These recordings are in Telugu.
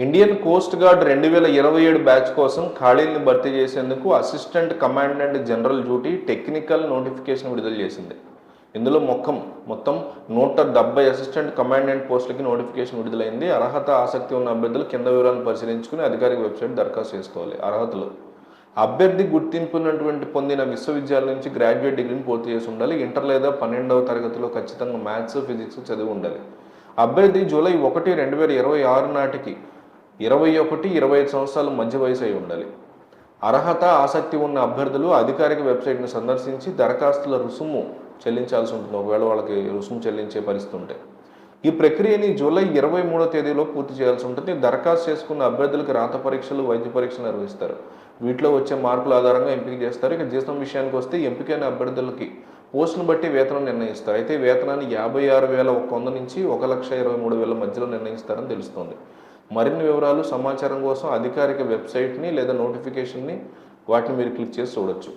ఇండియన్ కోస్ట్ గార్డ్ రెండు వేల ఇరవై ఏడు బ్యాచ్ కోసం ఖాళీలను భర్తీ చేసేందుకు assistant commandant general duty technical notification విడుదల చేసింది. ఇందులో మొత్తం మొత్తం నూట డెబ్బై అసిస్టెంట్ కమాండెంట్ పోస్టులకి నోటిఫికేషన్ విడుదలైంది. అర్హత ఆసక్తి ఉన్న అభ్యర్థులు కింద వివరాలను పరిశీలించుకుని అధికారిక వెబ్సైట్ దరఖాస్తు చేసుకోవాలి. అర్హతలు. అభ్యర్థి గుర్తింపునటువంటి పొందిన విశ్వవిద్యాలయం నుంచి గ్రాడ్యుయేట్ డిగ్రీని పూర్తి చేసి ఉండాలి. ఇంటర్ లేదా పన్నెండవ తరగతిలో ఖచ్చితంగా మ్యాథ్స్ ఫిజిక్స్ చదివి ఉండాలి. అభ్యర్థి జూలై ఒకటి రెండు వేల ఇరవై ఆరు నాటికి ఇరవై ఒకటి ఇరవై ఐదు సంవత్సరాల మధ్య వయసు అయి ఉండాలి. అర్హత ఆసక్తి ఉన్న అభ్యర్థులు అధికారిక వెబ్సైట్ను సందర్శించి దరఖాస్తుల రుసుము చెల్లించాల్సి ఉంటుంది. ఒకవేళ వాళ్ళకి రుసుము చెల్లించే పరిస్థితి ఉంటే. ఈ ప్రక్రియని జూలై ఇరవై మూడో తేదీలో పూర్తి చేయాల్సి ఉంటుంది. దరఖాస్తు చేసుకున్న అభ్యర్థులకు రాత పరీక్షలు వైద్య పరీక్షలు నిర్వహిస్తారు. వీటిలో వచ్చే మార్పుల ఆధారంగా ఎంపిక చేస్తారు. ఇక జీతం విషయానికి వస్తే ఎంపికైన అభ్యర్థులకి పోస్టును బట్టి వేతనం నిర్ణయిస్తారు. అయితే వేతనాన్ని యాభై ఆరు వేల ఒక వంద నుంచి ఒక లక్ష ఇరవై మూడు వేల మధ్యలో నిర్ణయిస్తారని తెలుస్తోంది. మరిన్ని వివరాలు సమాచారం కోసం అధికారిక వెబ్సైట్ని లేదా నోటిఫికేషన్ని వాటిని మీరు క్లిక్ చేసి చూడొచ్చు.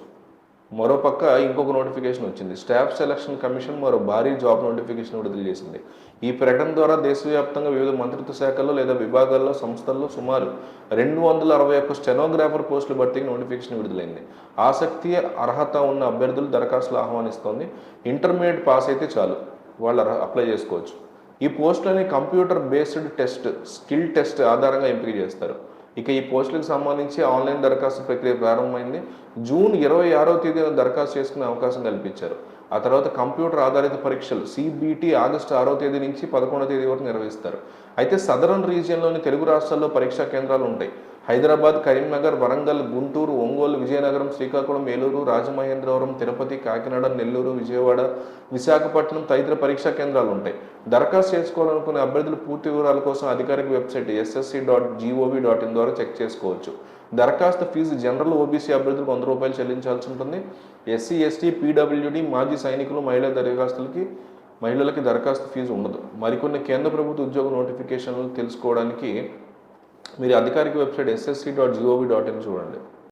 మరోపక్క ఇంకొక నోటిఫికేషన్ వచ్చింది. స్టాఫ్ సెలక్షన్ కమిషన్ మరో భారీ జాబ్ నోటిఫికేషన్ విడుదల చేసింది. ఈ ప్రకటన ద్వారా దేశవ్యాప్తంగా వివిధ మంత్రిత్వ శాఖల్లో లేదా విభాగాల్లో సంస్థల్లో సుమారు రెండు వందల అరవై ఒక్క స్టెనోగ్రాఫర్ పోస్టుల భర్తీకి నోటిఫికేషన్ విడుదలైంది. ఆసక్తి అర్హత ఉన్న అభ్యర్థులు దరఖాస్తులు ఆహ్వానిస్తోంది. ఇంటర్మీడియట్ పాస్ అయితే చాలు. వాళ్ళు అప్లై చేసుకోవచ్చు. ఈ పోస్టులని computer based test skill test ఆధారంగా ఎంపిక చేస్తారు. ఇక ఈ పోస్టులకు సంబంధించి ఆన్లైన్ దరఖాస్తు ప్రక్రియ ప్రారంభమైంది. జూన్ ఇరవై ఆరో తేదీన దరఖాస్తు చేసుకునే అవకాశం కల్పించారు. ఆ తర్వాత కంప్యూటర్ ఆధారిత పరీక్షలు సిబిటి ఆగస్టు ఆరో తేదీ నుంచి పదకొండో తేదీ వరకు నిర్వహిస్తారు. అయితే సదరన్ రీజియన్లోని తెలుగు రాష్ట్రాల్లో పరీక్షా కేంద్రాలు ఉంటాయి. హైదరాబాద్ కరీంనగర్ వరంగల్ గుంటూరు ఒంగోలు విజయనగరం శ్రీకాకుళం ఏలూరు రాజమహేంద్రవరం తిరుపతి కాకినాడ నెల్లూరు విజయవాడ విశాఖపట్నం తదితర పరీక్షా కేంద్రాలు ఉంటాయి. దరఖాస్తు చేసుకోవాలనుకునే అభ్యర్థులు పూర్తి వివరాల కోసం అధికారిక website SSC dot G O V dot in ద్వారా చెక్ చేసుకోవచ్చు. దరఖాస్తు ఫీజు జనరల్ ఓబీసీ అభ్యర్థులకు వంద రూపాయలు చెల్లించాల్సి ఉంటుంది. ఎస్సీ ఎస్టీ పీడబ్ల్యూడి మాజీ సైనికులు మహిళా దరఖాస్తులకి మహిళలకి దరఖాస్తు ఫీజు ఉండదు. మరికొన్ని కేంద్ర ప్రభుత్వ ఉద్యోగ నోటిఫికేషన్లు తెలుసుకోవడానికి మీరు అధికారిక website SSC dot G O V dot in చూడండి.